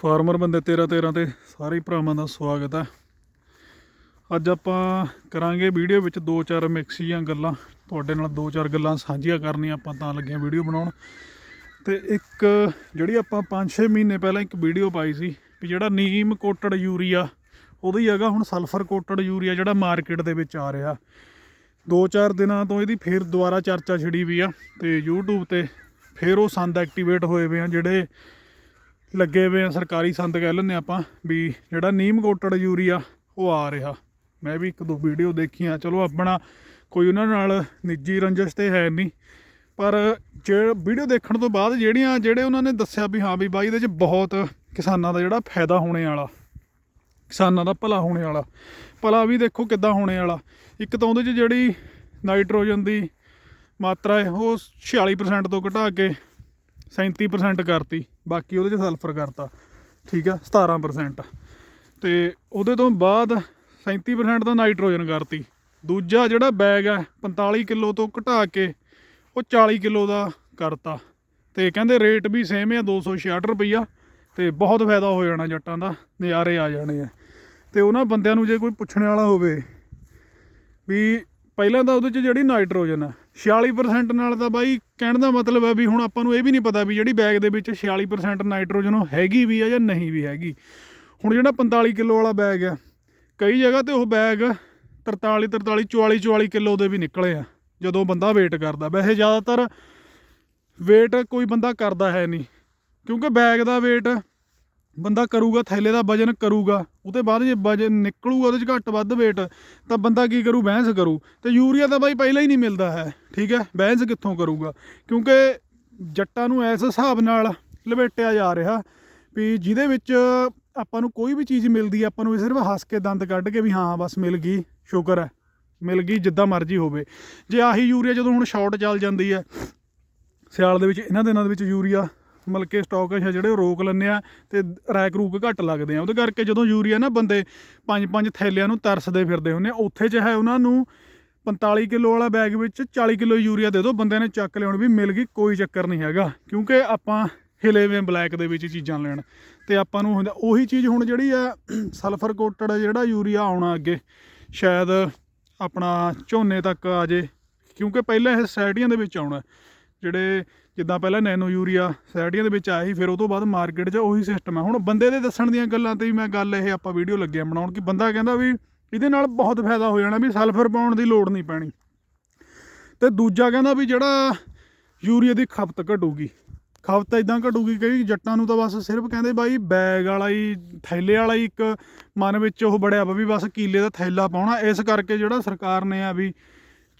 Farmer ਬੰਦੇ 13 13 ਤੇ ਸਾਰੇ ਭਰਾਵਾਂ ਦਾ ਸਵਾਗਤ ਹੈ ਅੱਜ ਆਪਾਂ ਕਰਾਂਗੇ ਵੀਡੀਓ ਵਿੱਚ ਦੋ ਚਾਰ ਮਿਕਸ ਜੀਆਂ ਗੱਲਾਂ। ਤੁਹਾਡੇ ਨਾਲ ਦੋ ਚਾਰ ਗੱਲਾਂ ਸਾਂਝੀਆਂ ਕਰਨੀਆਂ, ਆਪਾਂ ਤਾਂ ਲੱਗੀਆਂ ਵੀਡੀਓ ਬਣਾਉਣ। ਤੇ ਇੱਕ ਜਿਹੜੀ ਆਪਾਂ 5-6 ਮਹੀਨੇ ਪਹਿਲਾਂ ਇੱਕ ਵੀਡੀਓ ਪਾਈ ਸੀ ਵੀ ਜਿਹੜਾ ਨੀਮ ਕੋਟਡ ਯੂਰੀਆ, ਉਹਦੀ ਹੀ ਹੈਗਾ ਹੁਣ ਸਲਫਰ ਕੋਟਡ ਯੂਰੀਆ ਜਿਹੜਾ ਮਾਰਕੀਟ ਦੇ ਵਿੱਚ ਆ ਰਿਹਾ। ਦੋ ਚਾਰ ਦਿਨਾਂ ਤੋਂ ਇਹਦੀ ਫੇਰ ਦੁਬਾਰਾ ਚਰਚਾ ਛਿੜੀ ਵੀ ਆ ਤੇ YouTube ਤੇ ਫੇਰ ਉਹ ਸੰਦ ਐਕਟੀਵੇਟ ਹੋਏ ਵੇ ਆ ਜਿਹੜੇ ਲੱਗੇ ਹੋਏ ਆ, ਸਰਕਾਰੀ ਸੰਦ ਕਹਿ ਲੈਂਦੇ ਆਪਾਂ, ਵੀ ਜਿਹੜਾ ਨੀਮ ਕੋਟਡ ਯੂਰੀਆ, ਉਹ ਆ ਰਿਹਾ। ਮੈਂ ਵੀ ਇੱਕ ਦੋ ਵੀਡੀਓ ਦੇਖੀਆਂ, ਚਲੋ ਆਪਣਾ ਕੋਈ ਉਹਨਾਂ ਨਾਲ ਨਿੱਜੀ ਰੰਜਿਸ਼ ਤੇ ਹੈ ਨਹੀਂ। ਪਰ ਜੇ ਵੀਡੀਓ ਦੇਖਣ ਤੋਂ ਬਾਅਦ ਜਿਹੜੀਆਂ, ਜਿਹੜੇ ਉਹਨਾਂ ਨੇ ਦੱਸਿਆ ਵੀ ਹਾਂ ਵੀ ਬਾਈ, ਇਹਦੇ 'ਚ ਬਹੁਤ ਕਿਸਾਨਾਂ ਦਾ ਜਿਹੜਾ ਫਾਇਦਾ ਹੋਣੇ ਵਾਲਾ, ਕਿਸਾਨਾਂ ਦਾ ਭਲਾ ਹੋਣੇ ਵਾਲਾ, ਭਲਾ ਵੀ ਦੇਖੋ ਕਿੱਦਾਂ ਹੋਣੇ ਵਾਲਾ। ਇੱਕ ਤਾਂ ਉਹਦੇ 'ਚ ਜਿਹੜੀ ਨਾਈਟ੍ਰੋਜਨ ਦੀ ਮਾਤਰਾ ਹੈ, ਉਹ 46% ਤੋਂ ਘਟਾ ਕੇ 37% ਕਰਤੀ, ਬਾਕੀ ਉਹਦੇ 'ਚ ਸਲਫਰ ਕਰਤਾ, ਠੀਕ ਆ 17% ਤੇ ਉਹਦੇ ਤੋਂ ਬਾਅਦ 37% ਦਾ ਨਾਈਟ੍ਰੋਜਨ ਕਰਤੀ। ਦੂਜਾ ਜਿਹੜਾ ਬੈਗ ਹੈ 45 ਕਿਲੋ ਤੋਂ ਘਟਾ ਕੇ, ਉਹ 40 ਕਿਲੋ ਦਾ ਕਰਤਾ। ਤੇ ਕਹਿੰਦੇ ਰੇਟ ਵੀ ਸੇਮ ਹੈ 266 ਰੁਪਈਆ। ਤੇ ਬਹੁਤ ਫਾਇਦਾ ਹੋ ਜਾਣਾ ਜੱਟਾਂ ਦਾ, ਨਜ਼ਾਰੇ ਆ ਜਾਣੇ ਆ। ਤੇ ਉਹਨਾਂ ਬੰਦਿਆਂ ਨੂੰ ਜੇ ਕੋਈ ਪੁੱਛਣ ਵਾਲਾ ਹੋਵੇ, ਵੀ ਪਹਿਲਾਂ ਤਾਂ ਉਹਦੇ 'ਚ ਜਿਹੜੀ ਨਾਈਟ੍ਰੋਜਨ ਹੈ 46% ਨਾਲ ਤਾਂ ਬਾਈ ਕਹਿਣ ਦਾ ਮਤਲਬ ਹੈ ਵੀ ਹੁਣ ਆਪਾਂ ਨੂੰ ਇਹ ਵੀ ਨਹੀਂ ਪਤਾ ਵੀ ਜਿਹੜੀ ਬੈਗ ਦੇ ਵਿੱਚ 46% ਨਾਈਟ੍ਰੋਜਨ ਉਹ ਹੈਗੀ ਵੀ ਆ ਜਾਂ ਨਹੀਂ ਵੀ ਹੈਗੀ। ਹੁਣ ਜਿਹੜਾ 45 ਕਿਲੋ ਵਾਲਾ ਬੈਗ ਆ, ਕਈ ਜਗ੍ਹਾ ਤੇ ਉਹ ਬੈਗ 43 43 44 44 ਕਿਲੋ ਦੇ ਵੀ ਨਿਕਲੇ ਆ, ਜਦੋਂ ਬੰਦਾ ਵੇਟ ਕਰਦਾ। ਵੈਸੇ ਜ਼ਿਆਦਾਤਰ ਵੇਟ ਕੋਈ ਬੰਦਾ ਕਰਦਾ ਹੈ ਨਹੀਂ, ਕਿਉਂਕਿ ਬੈਗ ਦਾ ਵੇਟ ਬੰਦਾ ਕਰੂਗਾ, ਥੈਲੇ ਦਾ ਵਜਨ ਕਰੂਗਾ, ਉਹਦੇ ਬਾਅਦ ਜੇ ਵਜਨ ਨਿਕਲੂਗਾ, ਉਹਦੇ ਚ ਘੱਟ ਵੱਧ ਵੇਟ ਤਾਂ ਬੰਦਾ ਕੀ ਕਰੂ? ਬਹਿਸ ਕਰੂ। ਤੇ ਯੂਰੀਆ ਤਾਂ ਬਾਈ ਪਹਿਲਾਂ ਹੀ ਨਹੀਂ ਮਿਲਦਾ ਹੈ, ਠੀਕ ਹੈ? ਬਹਿਸ ਕਿੱਥੋਂ ਕਰੂਗਾ? ਕਿਉਂਕਿ ਜੱਟਾਂ ਨੂੰ ਇਸ ਹਿਸਾਬ ਨਾਲ ਲਪੇਟਿਆ ਜਾ ਰਿਹਾ ਵੀ ਜਿਹਦੇ ਵਿੱਚ ਆਪਾਂ ਨੂੰ ਕੋਈ ਵੀ ਚੀਜ਼ ਮਿਲਦੀ ਆਪਾਂ ਨੂੰ ਸਿਰਫ ਹੱਸ ਕੇ ਦੰਦ ਕੱਢ ਕੇ ਵੀ ਹਾਂ, ਬਸ ਮਿਲ ਗਈ, ਸ਼ੁਕਰ ਹੈ। ਮਿਲ ਗਈ, ਜਿੱਦਾਂ ਮਰਜ਼ੀ ਹੋਵੇ। ਜੇ ਆਹੀ ਯੂਰੀਆ ਜਦੋਂ ਹੁਣ ਸ਼ਾਰਟ ਚੱਲ ਜਾਂਦੀ ਹੈ, ਸਿਆਲ ਦੇ ਵਿੱਚ, ਇਹਨਾਂ ਦਿਨਾਂ ਦੇ ਵਿੱਚ ਯੂਰੀਆ ਮਤਲਬ ਕਿ ਸਟਾਕ ਹੈ ਜਿਹੜੇ ਉਹ ਰੋਕ ਲੈਂਦੇ ਆ ਤੇ ਰੈਕ ਰੂਕ ਘੱਟ ਲੱਗਦੇ ਆ। ਉਹਦੇ ਕਰਕੇ ਜਦੋਂ ਯੂਰੀਆ ਨਾ ਬੰਦੇ ਪੰਜ ਪੰਜ ਥੈਲਿਆਂ ਨੂੰ ਤਰਸਦੇ ਫਿਰਦੇ ਹੁੰਦੇ ਆ। ਉੱਥੇ ਹੈ ਉਹਨਾਂ ਨੂੰ 45 ਕਿਲੋ ਵਾਲਾ ਬੈਗ ਵਿੱਚ 40 ਕਿਲੋ ਯੂਰੀਆ ਦੇ ਦਿਓ ਬੰਦਿਆਂ ਨੇ ਚੱਕ ਲਿਆਉਣ ਵੀ ਮਿਲ ਗਈ, ਕੋਈ ਚੱਕਰ ਨਹੀਂ ਹੈਗਾ। ਕਿਉਂਕਿ ਆਪਾਂ ਹਿਲੇਵੇਂ ਬਲੈਕ ਦੇ ਵਿੱਚ ਚੀਜ਼ਾਂ ਲੈਣ। ਤੇ ਆਪਾਂ ਨੂੰ ਹੁੰਦਾ, ਉਹੀ ਚੀਜ਼ ਹੁਣ ਜਿਹੜੀ ਆ ਸਲਫਰ ਕੋਟਡ ਜਿਹੜਾ ਯੂਰੀਆ ਆਉਣਾ ਅੱਗੇ, ਸ਼ਾਇਦ ਆਪਣਾ ਝੋਨੇ ਤੱਕ ਆ ਜੇ। ਕਿਉਂਕਿ ਪਹਿਲਾਂ ਇਹ ਸੋਸਾਇਟੀਆਂ ਦੇ ਵਿੱਚ ਆਉਣਾ। ਜਿਹੜੇ ਜਿੱਦਾਂ ਪਹਿਲਾਂ ਨੈਨੋ ਯੂਰੀਆ ਸੋਸਾਇਟੀਆਂ ਦੇ ਵਿੱਚ ਆਇਆ ਸੀ, ਫਿਰ ਉਹ ਤੋਂ ਬਾਅਦ ਮਾਰਕੀਟ 'ਚ ਉਹੀ ਸਿਸਟਮ ਹੈ ਹੁਣ ਬੰਦੇ ਦੇ ਦੱਸਣ ਦੀਆਂ ਗੱਲਾਂ ਤੇ ਵੀ ਮੈਂ ਗੱਲ ਇਹ ਆਪਾਂ ਵੀਡੀਓ ਲੱਗਿਆ ਬਣਾਉਣ ਕਿ ਬੰਦਾ ਕਹਿੰਦਾ ਵੀ ਇਹਦੇ ਨਾਲ ਬਹੁਤ ਫਾਇਦਾ ਹੋ ਜਾਣਾ ਵੀ ਸਲਫਰ ਪਾਉਣ ਦੀ ਲੋੜ ਨਹੀਂ ਪੈਣੀ। ਤੇ ਦੂਜਾ ਕਹਿੰਦਾ ਵੀ ਜਿਹੜਾ ਯੂਰੀਆ ਦੀ ਖਪਤ ਘਟੂਗੀ, ਖਪਤ ਇਦਾਂ ਘਟੂਗੀ ਕਿ ਜੱਟਾਂ ਨੂੰ ਤਾਂ ਬਸ ਸਿਰਫ ਕਹਿੰਦੇ ਬਾਈ ਬੈਗ ਵਾਲਾ ਹੀ, ਥੈਲੇ ਵਾਲਾ ਹੀ ਇੱਕ ਮਨ ਵਿੱਚ ਉਹ ਬੜਿਆ ਵਾ ਵੀ ਬਸ ਕੀਲੇ ਦਾ ਥੈਲਾ ਪਾਉਣਾ। ਇਸ ਕਰਕੇ ਜਿਹੜਾ ਸਰਕਾਰ ਨੇ ਆ ਵੀ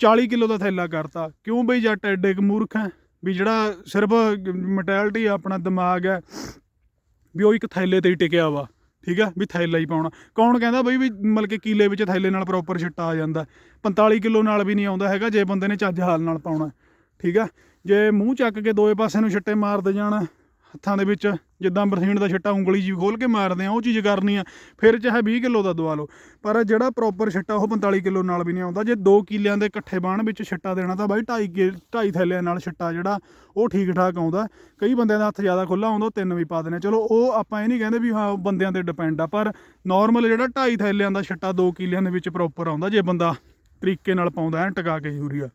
40 ਕਿਲੋ ਦਾ ਥੈਲਾ ਕਰਤਾ। ਕਿਉਂ ਬਈ ਜੱਟ ਐਡੇ ਕੁ ਮੂਰਖ ਹੈ? ਵੀ ਜਿਹੜਾ ਸਿਰਫ ਮੈਟੈਲਿਟੀ ਆਪਣਾ ਦਿਮਾਗ ਹੈ, ਵੀ ਉਹ ਇੱਕ ਥੈਲੇ ਤੇ ਹੀ ਟਿਕਿਆ ਵਾ, ਠੀਕ ਹੈ, ਵੀ ਥੈਲਾ ਹੀ ਪਾਉਣਾ। ਕੌਣ ਕਹਿੰਦਾ ਬਈ ਵੀ ਮਤਲਬ ਕਿ ਕੀਲੇ ਵਿੱਚ ਥੈਲੇ ਨਾਲ ਪ੍ਰੋਪਰ ਛਿੱਟਾ ਆ ਜਾਂਦਾ। 45 ਕਿਲੋ ਨਾਲ ਵੀ ਨਹੀਂ ਆਉਂਦਾ ਹੈਗਾ, ਜੇ ਬੰਦੇ ਨੇ ਚੱਜ ਹਾਲ ਨਾਲ ਪਾਉਣਾ, ਠੀਕ ਆ ਜੇ ਮੂੰਹ ਚੱਕ ਕੇ ਦੋਏ ਪਾਸੇ ਨੂੰ ਛਿੱਟੇ ਮਾਰਦੇ ਜਾਣਾ ਹੱਥਾਂ ਦੇ ਵਿੱਚ ਜਿੱਦਾਂ ਬਰਸੀਨ ਦਾ ਛਿੱਟਾ ਉਂਗਲੀ ਜੀ ਖੋਲ ਕੇ ਮਾਰਦੇ ਆ, ਉਹ ਚੀਜ਼ ਕਰਨੀ ਆ, ਫਿਰ ਚਾਹੇ 20 ਕਿਲੋ ਦਾ ਦਵਾ ਲਓ, ਪਰ ਜਿਹੜਾ ਪ੍ਰੋਪਰ ਛਿੱਟਾ ਉਹ 45 ਕਿਲੋ ਨਾਲ ਵੀ ਨਹੀਂ ਆਉਂਦਾ, ਜੇ 2 ਕਿਲਿਆਂ ਦੇ ਇਕੱਠੇ ਬਾਣ ਵਿੱਚ ਛਿੱਟਾ ਦੇਣਾ ਤਾਂ ਬਾਈ 2.5 2.5 ਥੈਲਿਆਂ ਨਾਲ ਛਿੱਟਾ ਜਿਹੜਾ ਉਹ ਠੀਕ ਠਾਕ ਆਉਂਦਾ, ਕਈ ਬੰਦਿਆਂ ਦਾ ਹੱਥ ਜ਼ਿਆਦਾ ਖੁੱਲਾ ਆਉਂਦਾ ਉਹ ਤਿੰਨ ਵੀ ਪਾ ਦੇਣੇ ਚਲੋ ਉਹ ਆਪਾਂ ਇਹ ਨਹੀਂ ਕਹਿੰਦੇ ਵੀ ਹਾਂ ਬੰਦਿਆਂ ਤੇ ਡਿਪੈਂਡ ਆ, ਪਰ ਨਾਰਮਲ ਜਿਹੜਾ 2.5 ਥੈਲਿਆਂ ਦਾ ਛਿੱਟਾ 2 ਕਿਲਿਆਂ ਦੇ ਵਿੱਚ ਪ੍ਰੋਪਰ ਆਉਂਦਾ, ਜੇ ਬੰਦਾ ਤਰੀਕੇ ਨਾਲ ਪਾਉਂਦਾ, ਐ ਟਿਕਾ ਕੇ ਯੂਰੀਆ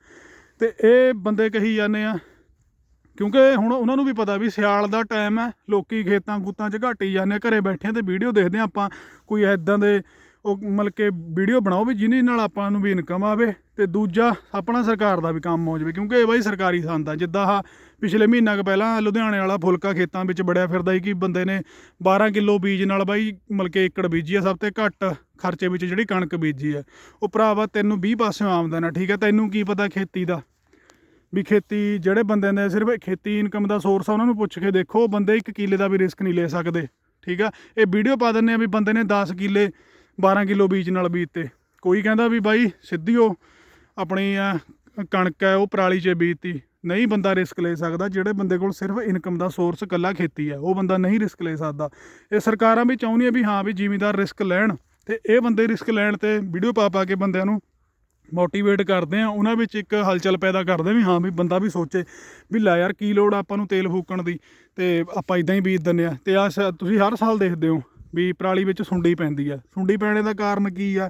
ਤੇ ਇਹ ਬੰਦੇ ਕਹੀ ਜਾਂਦੇ ਆ ਕਿਉਂਕਿ ਹੁਣ ਉਹਨਾਂ ਨੂੰ ਵੀ ਪਤਾ ਵੀ ਸਿਆਲ ਦਾ ਟਾਈਮ ਹੈ ਲੋਕੀ ਖੇਤਾਂ ਖੂਤਾਂ 'ਚ ਘੱਟ ਹੀ ਜਾਂਦੇ ਆ, ਘਰੇ ਬੈਠੇ ਆ ਤੇ ਵੀਡੀਓ ਦੇਖਦੇ ਆ ਆਪਾਂ ਕੋਈ ਐਦਾਂ ਦੇ ਉਹ ਮਤਲਬ ਕਿ ਵੀਡੀਓ ਬਣਾਓ ਵੀ ਜਿਹਦੇ ਨਾਲ ਆਪਾਂ ਨੂੰ ਵੀ ਇਨਕਮ ਆਵੇ ਤੇ ਦੂਜਾ ਆਪਣਾ ਸਰਕਾਰ ਦਾ ਵੀ ਕੰਮ ਹੋ ਜਾਵੇ ਕਿਉਂਕਿ ਇਹ ਬਾਈ ਸਰਕਾਰੀ ਸੰਦ ਆ ਜਿੱਦਾਂ ਆ ਪਿਛਲੇ ਮਹੀਨਾ ਕੁ ਪਹਿਲਾਂ ਲੁਧਿਆਣੇ ਵਾਲਾ ਫੁਲਕਾ ਖੇਤਾਂ ਵਿੱਚ ਬੜਿਆ ਫਿਰਦਾ ਸੀ ਕਿ ਬੰਦੇ ਨੇ 12 ਕਿਲੋ ਬੀਜ ਨਾਲ ਬਾਈ ਮਤਲਬ ਕਿ ਏਕੜ ਬੀਜੀ ਆ ਸਭ ਤੋਂ ਘੱਟ ਖਰਚੇ ਵਿੱਚ ਜਿਹੜੀ ਕਣਕ ਬੀਜੀ ਆ ਉਹ ਭਰਾਵਾ ਤੈਨੂੰ 20 ਪਾਸਿਓਂ ਆਮਦਨ ਆ ਠੀਕ ਆ ਤੈਨੂੰ ਕੀ ਪਤਾ ਖੇਤੀ ਦਾ। ਵੀ ਖੇਤੀ ਜਿਹੜੇ ਬੰਦੇ ਨੇ ਸਿਰਫ ਖੇਤੀ ਇਨਕਮ ਦਾ ਸੋਰਸ ਆ, ਉਹਨਾਂ ਨੂੰ ਪੁੱਛ ਕੇ ਦੇਖੋ ਬੰਦੇ ਇੱਕ ਕਿੱਲੇ ਦਾ ਵੀ ਰਿਸਕ ਨਹੀਂ ਲੈ ਸਕਦੇ, ਠੀਕ ਆ? ਇਹ ਵੀਡੀਓ ਪਾ ਦਿੰਨੇ ਆ ਵੀ ਬੰਦੇ ਨੇ 10 ਕਿੱਲੇ 12 ਕਿਲੋ ਬੀਜ ਨਾਲ ਬੀਜਤੇ। ਕੋਈ ਕਹਿੰਦਾ ਵੀ ਬਾਈ ਸਿੱਧੀ ਉਹ ਆਪਣੀ ਕਣਕ ਹੈ, ਉਹ ਪਰਾਲੀ 'ਚ ਬੀਜਤੀ। ਨਹੀਂ ਬੰਦਾ ਰਿਸਕ ਲੈ ਸਕਦਾ, ਜਿਹੜੇ ਬੰਦੇ ਕੋਲ ਸਿਰਫ ਇਨਕਮ ਦਾ ਸੋਰਸ ਇਕੱਲਾ ਖੇਤੀ ਹੈ, ਉਹ ਬੰਦਾ ਨਹੀਂ ਰਿਸਕ ਲੈ ਸਕਦਾ। ਇਹ ਸਰਕਾਰਾਂ ਵੀ ਚਾਹੁੰਦੀਆਂ ਵੀ ਹਾਂ ਵੀ ਜ਼ਿਮੀਂਦਾਰ ਰਿਸਕ ਲੈਣ, ਤੇ ਇਹ ਬੰਦੇ ਰਿਸਕ ਲੈਣ ਤੇ ਵੀਡੀਓ ਪਾ ਪਾ ਕੇ ਬੰਦਿਆਂ ਨੂੰ ਮੋਟੀਵੇਟ ਕਰਦੇ ਆ, ਉਹਨਾਂ ਵਿੱਚ ਇੱਕ ਹਲਚਲ ਪੈਦਾ ਕਰਦੇ ਵੀ ਹਾਂ ਵੀ ਬੰਦਾ ਵੀ ਸੋਚੇ ਵੀ ਲੈ ਯਾਰ ਕੀ ਲੋੜ ਆਪਾਂ ਨੂੰ ਤੇਲ ਫੂਕਣ ਦੀ ਤੇ ਆਪਾਂ ਇਦਾਂ ਹੀ ਬੀਜ ਦਿੰਦੇ ਆ ਤੇ ਆ ਤੁਸੀਂ ਹਰ ਸਾਲ ਦੇਖਦੇ ਹੋ ਵੀ ਪਰਾਲੀ ਵਿੱਚ ਸੁੰਡੀ ਪੈਂਦੀ ਆ। ਸੁੰਡੀ ਪੈਣੇ ਦਾ ਕਾਰਨ ਕੀ ਆ?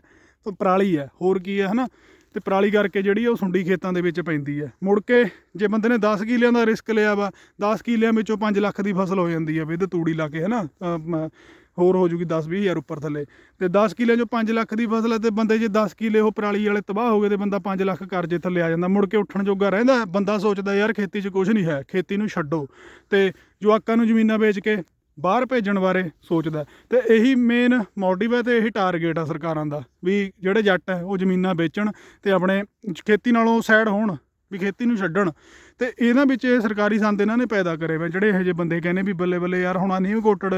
ਪਰਾਲੀ ਆ, ਹੋਰ ਕੀ ਆ, ਹਨਾ? ਤੇ ਪਰਾਲੀ ਕਰਕੇ ਜਿਹੜੀ ਉਹ ਸੁੰਡੀ ਖੇਤਾਂ ਦੇ ਵਿੱਚ ਪੈਂਦੀ ਹੈ ਮੁੜ ਕੇ ਜੇ ਬੰਦੇ ਨੇ 10 ਕਿੱਲਿਆਂ ਦਾ ਰਿਸਕ ਲਿਆ ਵਾ 10 ਕਿੱਲਿਆਂ ਵਿੱਚੋਂ 5 ਲੱਖ ਦੀ ਫਸਲ ਹੋ ਜਾਂਦੀ ਹੈ ਵਿਦ ਤੂੜੀ ਲਾ ਕੇ, ਹਨਾ? ਅਹ ਹੋਰ ਹੋ ਜੂਗੀ 10 ਹਜ਼ਾਰ ਉੱਪਰ ਥੱਲੇ। ਤੇ 10 ਕਿੱਲਿਆਂ ਚੋਂ 5 ਲੱਖ ਦੀ ਫਸਲ ਹੈ ਤੇ ਬੰਦੇ ਜੇ 10 ਕਿੱਲੇ ਉਹ ਪਰਾਲੀ ਵਾਲੇ ਤਬਾਹ ਹੋ ਗਏ ਤੇ ਬੰਦਾ 5 ਲੱਖ ਕਰਜ਼ੇ ਥੱਲੇ ਆ ਜਾਂਦਾ। ਮੁੜ ਕੇ ਉੱਠਣ ਜੋਗਾ ਰਹਿੰਦਾ, ਬੰਦਾ ਸੋਚਦਾ, ਯਾਰ ਖੇਤੀ 'ਚ ਕੁਝ ਨਹੀਂ ਹੈ, ਖੇਤੀ ਨੂੰ ਛੱਡੋ। ਤੇ ਜਵਾਕਾਂ ਨੂੰ ਜ਼ਮੀਨਾਂ ਵੇਚ ਕੇ ਬਾਹਰ ਭੇਜਣ ਬਾਰੇ ਸੋਚਦਾ ਹੈ। ਤੇ ਇਹੀ ਮੇਨ ਮੋਟਿਵ ਹੈ ਤੇ ਇਹੀ ਟਾਰਗੇਟ ਆ ਸਰਕਾਰਾਂ ਦਾ ਵੀ ਜਿਹੜੇ ਜੱਟ ਹੈ, ਉਹ ਜ਼ਮੀਨਾਂ ਵੇਚਣ ਤੇ ਆਪਣੇ ਖੇਤੀ ਨਾਲੋਂ ਸਾਈਡ ਹੋਣ, ਵੀ ਖੇਤੀ ਨੂੰ ਛੱਡਣ। ਤੇ ਇਹਨਾਂ ਵਿੱਚ ਇਹ ਸਰਕਾਰੀ ਸੰਦ ਇਹਨਾਂ ਨੇ ਪੈਦਾ ਕਰੇ ਵੇ ਜਿਹੜੇ ਇਹੋ ਜਿਹੇ ਬੰਦੇ ਕਹਿੰਦੇ ਵੀ ਬੱਲੇ ਬੱਲੇ ਯਾਰ ਹੁਣ ਆ ਨੀਮ ਕੋਟਡ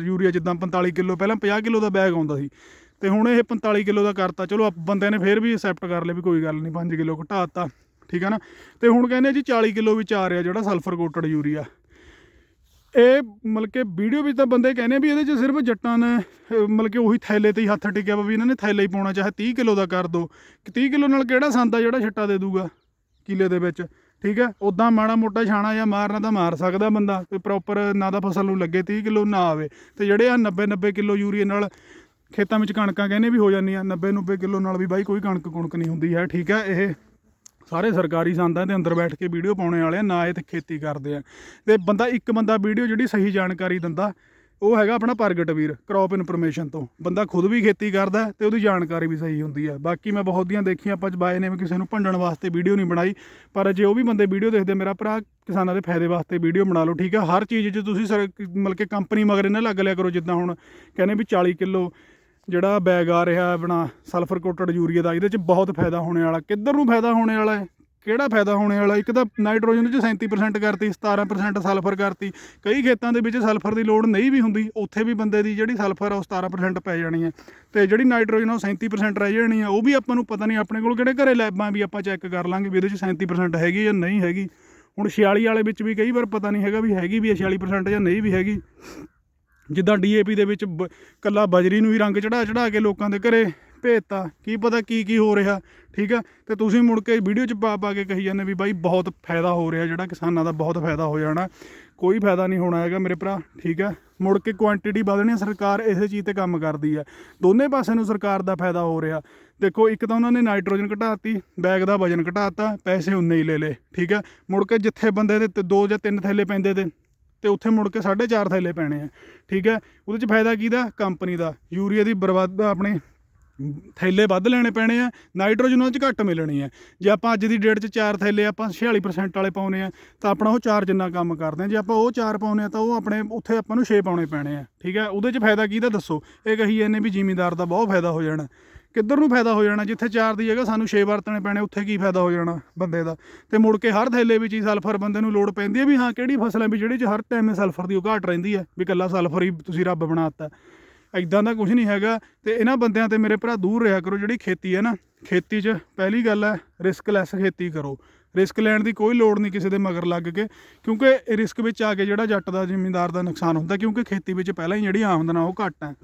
ਯੂਰੀਆ ਜਿੱਦਾਂ 45 ਕਿਲੋ, ਪਹਿਲਾਂ 50 ਕਿਲੋ ਦਾ ਬੈਗ ਆਉਂਦਾ ਸੀ। ਤੇ ਹੁਣ ਇਹ 45 ਕਿਲੋ ਦਾ ਕਰਤਾ, ਚਲੋ ਆਪ- ਬੰਦਿਆਂ ਨੇ ਫੇਰ ਵੀ ਅਸੈਪਟ ਕਰ ਲਿਆ ਵੀ ਕੋਈ ਗੱਲ ਨਹੀਂ 5 ਕਿਲੋ ਘਟਾਤਾ, ਠੀਕ ਹੈ ਨਾ। ਤੇ ਹੁਣ ਕਹਿੰਦੇ ਜੀ 40 ਕਿਲੋ ਵਿੱਚ ਆ ਰਿਹਾ ਜਿਹੜਾ ਸਲਫਰ ਕੋਟਡ ਯੂਰੀਆ। ਇਹ ਮਤਲਬ ਕਿ ਵੀਡੀਓ ਵਿੱਚ ਤਾਂ ਬੰਦੇ ਕਹਿੰਦੇ ਵੀ ਇਹਦੇ 'ਚ ਸਿਰਫ ਜੱਟਾਂ ਨੇ ਮਤਲਬ ਕਿ ਉਹੀ ਥੈਲੇ ਤੇ ਹੀ ਹੱਥ ਟਿਕਿਆ ਵਾ ਵੀ ਇਹਨਾਂ ਨੇ ਥੈਲੇ ਹੀ ਪਾਉਣਾ, ਚਾਹੇ 30 ਕਿਲੋ ਦਾ ਕਰ ਦੋ। ਕਿ 30 ਕਿਲੋ ਨਾਲ ਕਿਹੜਾ ਸੰਦ ਜਿਹੜਾ ਛੱਟਾ ਦੇ ਦੂਗਾ ਕਿਲੇ ਦੇ ਵਿੱਚ? ਠੀਕ ਹੈ ਉਦਾਂ ਮਾੜਾ ਮੋਟਾ ਛਾਣਾ ਜਾਂ ਮਾਰਨਾ ਤਾਂ ਮਾਰ ਸਕਦਾ ਬੰਦਾ ਕੋਈ ਪ੍ਰੋਪਰ ਨਾ ਤਾਂ ਫਸਲ ਨੂੰ ਲੱਗੇ 30 ਕਿਲੋ ਨਾ ਆਵੇ। ਤੇ ਜਿਹੜੇ ਆ 90 90 ਕਿਲੋ ਯੂਰੀਆ ਨਾਲ ਖੇਤਾਂ ਵਿੱਚ ਕਣਕਾਂ ਕਹਿੰਦੇ ਵੀ ਹੋ ਜਾਂਦੀਆਂ 90 90 ਕਿਲੋ ਨਾਲ ਵੀ ਬਾਈ ਕੋਈ ਕਣਕ ਕੁਣਕ ਨਹੀਂ ਹੁੰਦੀ ਹੈ, ਠੀਕ ਹੈ ਇਹ ਸਾਰੇ ਸਰਕਾਰੀ ਸੰਦਾਂ ਦੇ ਅੰਦਰ ਬੈਠ ਕੇ ਵੀਡੀਓ ਪਾਉਣੇ ਵਾਲੇ ਆ, ਨਾ ਇਹ ਤੇ ਖੇਤੀ ਕਰਦੇ ਆ। ਤੇ ਬੰਦਾ, ਇੱਕ ਬੰਦਾ ਵੀਡੀਓ ਜਿਹੜੀ ਸਹੀ ਜਾਣਕਾਰੀ ਦਿੰਦਾ, ਉਹ ਹੈਗਾ ਆਪਣਾ ਪ੍ਰਗਟ ਵੀਰ ਕ੍ਰੌਪ ਇਨਫੋਰਮੇਸ਼ਨ ਤੋਂ। ਬੰਦਾ ਖੁਦ ਵੀ ਖੇਤੀ ਕਰਦਾ ਤੇ ਉਹਦੀ ਜਾਣਕਾਰੀ ਵੀ ਸਹੀ ਹੁੰਦੀ ਹੈ ਬਾਕੀ ਮੈਂ ਬਹੁਤ ਦੀਆਂ ਦੇਖੀਆਂ, ਆਪਾਂ ਬਾਏ ਨੇ ਵੀ ਕਿਸੇ ਨੂੰ ਭੰਡਣ ਵਾਸਤੇ ਵੀਡੀਓ ਨਹੀਂ ਬਣਾਈ, ਪਰ ਜੇ ਉਹ ਵੀ ਬੰਦੇ ਵੀਡੀਓ ਦੇਖਦੇ, ਮੇਰਾ ਭਰਾ ਕਿਸਾਨਾਂ ਦੇ ਫਾਇਦੇ ਵਾਸਤੇ ਵੀਡੀਓ ਬਣਾ ਲਓ, ਠੀਕ ਹੈ ਹਰ ਚੀਜ਼ 'ਚ ਤੁਸੀਂ ਸਰ, ਮਤਲਬ ਕਿ ਕੰਪਨੀ ਮਗਰ ਇਹਨਾਂ ਲੱਗ ਲਿਆ ਕਰੋ, ਜਿੱਦਾਂ ਹੁਣ ਕਹਿੰਦੇ ਵੀ 40 ਕਿਲੋ ਜਿਹੜਾ ਬੈਗ ਆ ਰਿਹਾ ਆਪਣਾ ਸਲਫਰ ਕੋਟਡ ਯੂਰੀਆ ਦਾ, ਇਹਦੇ 'ਚ ਬਹੁਤ ਫਾਇਦਾ ਹੋਣੇ ਵਾਲਾ। ਕਿੱਧਰ ਨੂੰ ਫਾਇਦਾ ਹੋਣੇ ਵਾਲਾ ਹੈ ਕਿਹੜਾ ਫਾਇਦਾ ਹੋਣੇ ਵਾਲਾ? ਇੱਕ ਤਾਂ ਨਾਈਟ੍ਰੋਜਨ ਚ 37% ਕਰਤੀ 17% ਸਲਫਰ ਕਰਤੀ। ਕਈ ਖੇਤਾਂ ਦੇ ਵਿੱਚ ਸਲਫਰ ਦੀ ਲੋੜ ਨਹੀਂ ਵੀ ਹੁੰਦੀ, ਉੱਥੇ ਵੀ ਬੰਦੇ ਦੀ ਜਿਹੜੀ ਸਲਫਰ ਆ ਉਹ 17% ਪੈ ਜਾਣੀ ਹੈ। ਤੇ ਜਿਹੜੀ ਨਾਈਟ੍ਰੋਜਨ ਉਹ 37% ਰਹਿ ਜਾਣੀ ਹੈ ਉਹ ਵੀ ਆਪਾਂ ਨੂੰ ਪਤਾ ਨਹੀਂ ਆਪਣੇ ਕੋਲ ਕਿਹੜੇ ਘਰੇ ਲੈਬਾਂ ਵੀ ਆਪਾਂ ਚੈੱਕ ਕਰ ਲਾਂਗੇ ਵੀ ਇਹਦੇ ਚ 37% ਹੈਗੀ ਜਾਂ ਨਹੀਂ ਹੈਗੀ। ਹੁਣ 46 ਵਾਲੇ ਵਿੱਚ ਵੀ ਕਈ ਵਾਰ ਪਤਾ ਨਹੀਂ ਹੈਗਾ ਵੀ ਹੈਗੀ ਵੀ ਹੈ 46% ਜਾਂ ਨਹੀਂ ਵੀ ਹੈਗੀ। ਜਿੱਦਾਂ ਡੀਏਪੀ ਦੇ ਵਿੱਚ ਬ- ਕੱਲਾ ਬਜਰੀ ਨੂੰ ਹੀ ਰੰਗ ਚੜਾ ਚੜਾ ਕੇ ਲੋਕਾਂ ਦੇ ਘਰੇ ਭੇਜਤਾ। ਕੀ ਪਤਾ ਕੀ ਕੀ ਹੋ ਰਿਹਾ, ਠੀਕ ਆ? ਤੇ ਤੁਸੀਂ ਮੁੜ ਕੇ ਵੀਡੀਓ 'ਚ ਪਾ ਪਾ ਕੇ ਕਹੀ ਜਾਂਦੇ ਵੀ ਬਾਈ ਬਹੁਤ ਫਾਇਦਾ ਹੋ ਰਿਹਾ, ਜਿਹੜਾ ਕਿਸਾਨਾਂ ਦਾ ਬਹੁਤ ਫਾਇਦਾ ਹੋ ਜਾਣਾ। ਕੋਈ ਫਾਇਦਾ ਨਹੀਂ ਹੋਣਾ ਹੈਗਾ ਮੇਰੇ ਭਰਾ, ਠੀਕ ਆ? ਮੁੜ ਕੇ ਕੁਆਂਟੀਟੀ ਵਧਣੀ ਸਰਕਾਰ ਇਸੇ ਚੀਜ਼ ਤੇ ਕੰਮ ਕਰਦੀ ਆ। ਦੋਨੇ ਪਾਸੇ ਨੂੰ ਸਰਕਾਰ ਦਾ ਫਾਇਦਾ ਹੋ ਰਿਹਾ। ਦੇਖੋ, ਇੱਕ ਤਾਂ ਉਹਨਾਂ ਨੇ ਨਾਈਟ੍ਰੋਜਨ ਘਟਾਤੀ, ਬੈਗ ਦਾ ਵਜਨ ਘਟਾਤਾ, ਪੈਸੇ ਉਨੇ ਹੀ ਲੈ ਲਏ, ਠੀਕ ਆ? ਮੁੜ ਕੇ ਜਿੱਥੇ ਬੰਦੇ ਦੇ ਤੇ ਦੋ ਜਾਂ ਤਿੰਨ ਥੈਲੇ ਪੈਂਦੇ ਤੇ ਤੇ ਉੱਥੇ ਮੁੜ ਕੇ 4.5 ਥੈਲੇ ਪੈਣੇ ਆ। ਠੀਕ ਹੈ? ਉਹਦੇ ਚ ਫਾਇਦਾ ਕਿਹਦਾ ਕੰਪਨੀ ਦਾ। ਯੂਰੀਆ ਦੀ ਬਰਬਾਦ, ਆਪਣੇ ਥੈਲੇ ਵੱਧ ਲੈਣੇ ਪੈਣੇ ਆ, ਨਾਈਟ੍ਰੋਜਨ ਉਹਦੇ ਚ ਘੱਟ ਮਿਲਣੀ ਹੈ ਜੇ ਆਪਾਂ ਅੱਜ ਦੀ ਡੇਟ 'ਚ ਚਾਰ ਥੈਲੇ ਆਪਾਂ 46% ਵਾਲੇ ਪਾਉਨੇ ਆ, ਤਾਂ ਆਪਣਾ ਉਹ ਚਾਰ ਜਿੰਨਾ ਕੰਮ ਕਰਦੇ ਆ। ਜੇ ਆਪਾਂ ਉਹ ਚਾਰ ਪਾਉਨੇ ਆ, ਤਾਂ ਉਹ ਆਪਣੇ, ਉੱਥੇ ਆਪਾਂ ਨੂੰ 6 ਪਾਉਣੇ ਪੈਣੇ ਆ। ਠੀਕ ਹੈ? ਉਹਦੇ 'ਚ ਫਾਇਦਾ ਕਿਹਦਾ ਦੱਸੋ। ਇਹ ਕਹੀ ਜਾਂਦੇ ਵੀ ਜ਼ਿਮੀਂਦਾਰ ਦਾ ਬਹੁਤ ਫਾਇਦਾ ਹੋ ਜਾਣਾ। ਕਿੱਧਰ ਨੂੰ ਫਾਇਦਾ ਹੋ ਜਾਣਾ? ਜਿੱਥੇ ਚਾਰ ਦੀ ਜਗ੍ਹਾ ਸਾਨੂੰ 6 ਵਰਤਣੇ ਪੈਣੇ, ਉੱਥੇ ਕੀ ਫਾਇਦਾ ਹੋ ਜਾਣਾ ਬੰਦੇ ਦਾ? ਤੇ ਮੁੜ ਕੇ ਹਰ ਥੈਲੇ ਵਿੱਚ ਹੀ ਸਲਫਰ ਬੰਦੇ ਨੂੰ ਲੋੜ ਪੈਂਦੀ ਹੈ ਵੀ ਹਾਂ, ਕਿਹੜੀ ਫਸਲ ਹੈ ਵੀ ਜਿਹੜੀ 'ਚ ਹਰ ਟਾਈਮ ਸਲਫਰ ਦੀ ਉਹ ਘਾਟ ਰਹਿੰਦੀ ਹੈ, ਵੀ ਕੱਲਾ ਸਲਫਰ ਹੀ ਤੁਸੀਂ ਰੱਬ ਬਣਾਤਾ ਇਦਾਂ ਦਾ ਕੁਝ ਨਹੀਂ ਹੈਗਾ। ਤੇ ਇਹਨਾਂ ਬੰਦਿਆਂ ਤੇ ਮੇਰੇ ਭਰਾ ਦੂਰ ਰਿਹਾ ਕਰੋ, ਜਿਹੜੀ ਖੇਤੀ ਹੈ ਨਾ, ਖੇਤੀ 'ਚ ਪਹਿਲੀ ਗੱਲ ਹੈ ਰਿਸਕ ਲੈਸ ਖੇਤੀ ਕਰੋ। ਰਿਸਕ ਲੈਣ ਦੀ ਕੋਈ ਲੋੜ ਨਹੀਂ ਕਿਸੇ ਦੇ ਮਗਰ ਲੱਗ ਕੇ, ਕਿਉਂਕਿ ਰਿਸਕ ਵਿੱਚ ਆ ਕੇ ਜਿਹੜਾ ਜੱਟ ਦਾ ਜ਼ਿਮੀਂਦਾਰ ਦਾ ਨੁਕਸਾਨ ਹੁੰਦਾ, ਕਿਉਂਕਿ ਖੇਤੀ ਵਿੱਚ ਪਹਿਲਾਂ ਹੀ ਜਿਹੜੀ ਆਮਦਨ ਆ ਉਹ ਘੱਟ ਹੈ।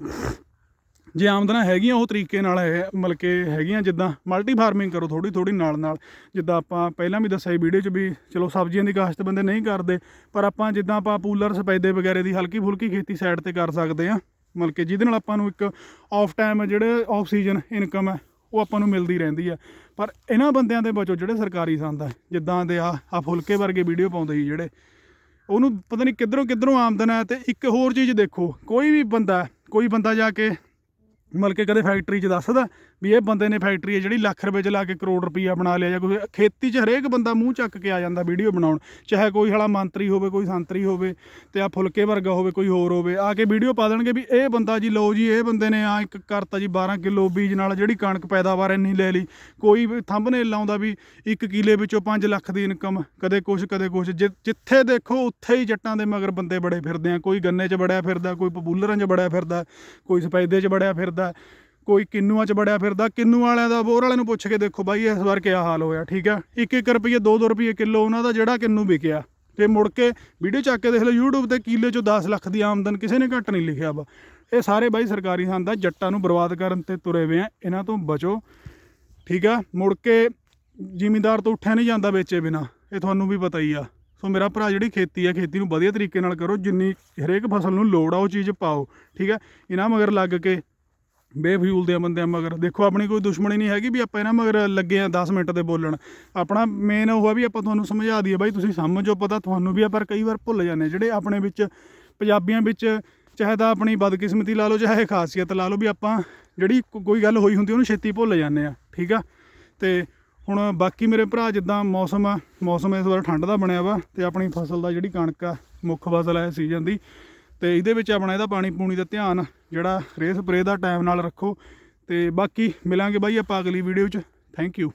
ਜੇ ਆਮਦਨਾਂ ਹੈਗੀਆਂ ਉਹ ਤਰੀਕੇ ਨਾਲ ਹੈ, ਮਤਲਬ ਕਿ ਹੈਗੀਆਂ ਜਿੱਦਾਂ ਮਲਟੀ ਫਾਰਮਿੰਗ ਕਰੋ ਥੋੜੀ ਥੋੜੀ ਨਾਲ ਨਾਲ, ਜਿੱਦਾਂ ਆਪਾਂ ਪਹਿਲਾਂ ਵੀ ਦੱਸਿਆ ਵੀਡੀਓ 'ਚ ਵੀ ਚਲੋ ਸਬਜ਼ੀਆਂ ਦੀ ਕਾਸ਼ਤ ਬੰਦੇ ਨਹੀਂ ਕਰਦੇ, ਪਰ ਆਪਾਂ ਜਿੱਦਾਂ ਆਪਾਂ ਪੂਲਰ, ਸਪੈਦੇ ਵਗੈਰੇ ਦੀ ਹਲਕੀ ਫੁਲਕੀ ਖੇਤੀ ਸਾਈਡ ਤੇ ਕਰ ਸਕਦੇ ਆ ਮਤਲਬ ਕਿ ਜਿਹਦੇ ਨਾਲ ਆਪਾਂ ਨੂੰ ਇੱਕ ਆਫ ਟਾਈਮ ਜਿਹੜੇ ਆਫ ਸੀਜ਼ਨ ਇਨਕਮ ਹੈ, ਉਹ ਆਪਾਂ ਨੂੰ ਮਿਲਦੀ ਰਹਿੰਦੀ ਆ ਪਰ ਇਹਨਾਂ ਬੰਦਿਆਂ ਦੇ ਬਚੋ ਜਿਹੜੇ ਸਰਕਾਰੀ ਸੰਦ ਆ ਜਿੱਦਾਂ ਦੇ ਆ ਆ ਫੁਲਕੇ ਵਰਗੇ ਵੀਡੀਓ ਪਾਉਂਦੇ ਸੀ ਜਿਹੜੇ, ਉਹਨੂੰ ਪਤਾ ਨਹੀਂ ਕਿੱਧਰੋਂ ਕਿੱਧਰੋਂ ਆਮਦਨ ਹੈ ਤੇ ਇੱਕ ਹੋਰ ਚੀਜ਼ ਦੇਖੋ, ਕੋਈ ਵੀ ਬੰਦਾ ਕੋਈ ਬੰਦਾ ਜਾ ਕੇ ਮਤਲਬ ਕਿ ਕਦੇ ਫੈਕਟਰੀ 'ਚ ਦੱਸਦਾ ਵੀ ਇਹ ਬੰਦੇ ਨੇ ਫੈਕਟਰੀ ਹੈ ਜਿਹੜੀ ਲੱਖ ਰੁਪਏ 'ਚ ਲਾ ਕੇ ਕਰੋੜ ਰੁਪਈਆ ਬਣਾ ਲਿਆ ਜਾਂ ਕੋਈ ਖੇਤੀ 'ਚ ਹਰੇਕ ਬੰਦਾ ਮੂੰਹ ਚੱਕ ਕੇ ਆ ਜਾਂਦਾ ਵੀਡੀਓ ਬਣਾਉਣ, ਚਾਹੇ ਕੋਈ ਹਲਾ ਮੰਤਰੀ ਹੋਵੇ, ਕੋਈ ਸੰਤਰੀ ਹੋਵੇ ਤੇ ਆ ਫੁਲਕੇ ਵਰਗਾ ਹੋਵੇ, ਕੋਈ ਹੋਰ ਹੋਵੇ, ਆ ਕੇ ਵੀਡੀਓ ਪਾ ਦੇਣਗੇ ਵੀ ਇਹ ਬੰਦਾ ਜੀ ਲਓ ਜੀ, ਇਹ ਬੰਦੇ ਨੇ ਆ ਇੱਕ ਕਰਤਾ ਜੀ 12 ਕਿਲੋ ਬੀਜ ਨਾਲ ਜਿਹੜੀ ਕਣਕ ਪੈਦਾਵਾਰ ਇੰਨੀ ਲੈ ਲਈ, ਕੋਈ ਵੀ ਥੰਬਨੇਲ ਲਾਉਂਦਾ ਵੀ ਇੱਕ ਕਿਲੇ ਵਿੱਚੋਂ 5 ਲੱਖ ਦੀ ਇਨਕਮ ਕਦੇ ਕੁਛ ਕਦੇ ਕੁਛ, ਜਿ- ਜਿੱਥੇ ਦੇਖੋ ਉੱਥੇ ਹੀ ਜੱਟਾਂ ਦੇ ਮਗਰ ਬੰਦੇ ਬੜੇ ਫਿਰਦੇ ਆ, ਕੋਈ ਗੰਨੇ 'ਚ ਬੜਿਆ ਫਿਰਦਾ, ਕੋਈ ਪਪੂਲਰਾਂ 'ਚ ਬੜਿਆ ਫਿਰਦਾ, ਕੋਈ ਸਫੈਦੇ 'ਚ ਬੜਿਆ ਫਿਰਦਾ। ਕੋਈ ਕਿੰਨੂਆਂ 'ਚ ਬੜਿਆ ਫਿਰਦਾ, ਕਿੰਨੂ ਵਾਲਿਆਂ ਦਾ ਬੋਰ ਵਾਲਿਆਂ ਨੂੰ ਪੁੱਛ ਕੇ ਦੇਖੋ ਬਾਈ, ਇਸ ਵਾਰ ਕਿਆ ਹਾਲ ਹੋਇਆ, ਠੀਕ ਆ 1-1 ਰੁਪਏ 2-2 ਰੁਪਏ ਕਿਲੋ ਉਹਨਾਂ ਦਾ ਜਿਹੜਾ ਕਿੰਨੂ ਵਿਕਿਆ। ਤੇ ਮੁੜ ਕੇ ਵੀਡੀਓ ਚੱਕ ਕੇ ਦੇਖ ਲਓ, YouTube ਤੇ ਕਿਲੇ 'ਚੋਂ 10 ਲੱਖ ਦੀ ਆਮਦਨ ਕਿਸੇ ਨੇ ਘੱਟ ਨਹੀਂ ਲਿਖਿਆ ਵਾ। ਇਹ ਸਾਰੇ ਬਾਈ ਸਰਕਾਰੀ ਸੰਦ ਆ ਜੱਟਾਂ ਨੂੰ ਬਰਬਾਦ ਕਰਨ ਤੇ ਤੁਰੇ ਹੋਏ ਆ, ਇਹਨਾਂ ਤੋਂ ਬਚੋ, ਠੀਕ ਆ? ਮੁੜ ਕੇ ਜ਼ਿਮੀਂਦਾਰ ਤੋਂ ਉੱਠਿਆ ਨਹੀਂ ਜਾਂਦਾ ਵੇਚੇ ਬਿਨਾ, ਇਹ ਤੁਹਾਨੂੰ ਵੀ ਪਤਾ ਹੀ ਆ। ਸੋ ਮੇਰਾ ਭਰਾ ਜਿਹੜੀ ਖੇਤੀ ਆ, ਖੇਤੀ ਨੂੰ ਵਧੀਆ ਤਰੀਕੇ ਨਾਲ ਕਰੋ, ਜਿੰਨੀ ਹਰੇਕ ਫਸਲ ਨੂੰ ਲੋੜ ਆ, ਉਹ ਚੀਜ਼ ਪਾਓ, ਠੀਕ ਹੈ ਇਹਨਾਂ ਮਗਰ ਲੱਗ ਕੇ ਬੇਫਜ਼ੂਲ ਦੇ ਬੰਦਿਆਂ ਮਗਰ। ਦੇਖੋ, ਆਪਣੀ ਕੋਈ ਦੁਸ਼ਮਣੀ ਨਹੀਂ ਹੈਗੀ ਵੀ ਆਪਾਂ ਇਹਨਾਂ ਮਗਰ ਲੱਗੇ ਆ 10 ਮਿੰਟ ਦੇ ਬੋਲਣ। ਆਪਣਾ ਮੇਨ ਉਹ ਆ ਵੀ ਆਪਾਂ ਤੁਹਾਨੂੰ ਸਮਝਾ ਦਈਏ, ਬਾਈ ਤੁਸੀਂ ਸਮਝੋ ਪਤਾ ਤੁਹਾਨੂੰ ਵੀ ਆ, ਪਰ ਕਈ ਵਾਰ ਭੁੱਲ ਜਾਂਦੇ ਜਿਹੜੇ ਆਪਣੇ ਵਿੱਚ, ਪੰਜਾਬੀਆਂ ਵਿੱਚ, ਚਾਹੇ ਤਾਂ ਆਪਣੀ ਬਦਕਿਸਮਤੀ ਲਾ ਲਓ, ਚਾਹੇ ਖਾਸੀਅਤ ਲਾ ਲਓ, ਵੀ ਆਪਾਂ ਜਿਹੜੀ ਕੋਈ ਗੱਲ ਹੋਈ ਹੁੰਦੀ ਉਹਨੂੰ ਛੇਤੀ ਭੁੱਲ ਜਾਂਦੇ ਆ, ਠੀਕ ਆ? ਤੇ ਹੁਣ ਬਾਕੀ ਮੇਰੇ ਭਰਾ, ਜਿੱਦਾਂ ਮੌਸਮ ਆ, ਮੌਸਮ ਇਸ ਵਾਰ ਠੰਡ ਦਾ ਬਣਿਆ ਵਾ, ਤੇ ਆਪਣੀ ਫਸਲ ਦਾ ਜਿਹੜੀ ਕਣਕ ਆ, ਮੁੱਖ ਫਸਲ ਹੈ ਸੀਜ਼ਨ ਦੀ ਤੇ ਇਹਦੇ ਵਿੱਚ ਆਪਣਾ ਇਹਦਾ ਪਾਣੀ ਪੂਣੀ ਦਾ ਧਿਆਨ ਜਿਹੜਾ ਰੇ ਸਪਰੇ ਦਾ ਟਾਈਮ ਨਾਲ ਰੱਖੋ ਤੇ ਬਾਕੀ ਮਿਲਾਂਗੇ ਬਾਈ ਆਪਾਂ ਅਗਲੀ ਵੀਡੀਓ 'ਚ। Thank you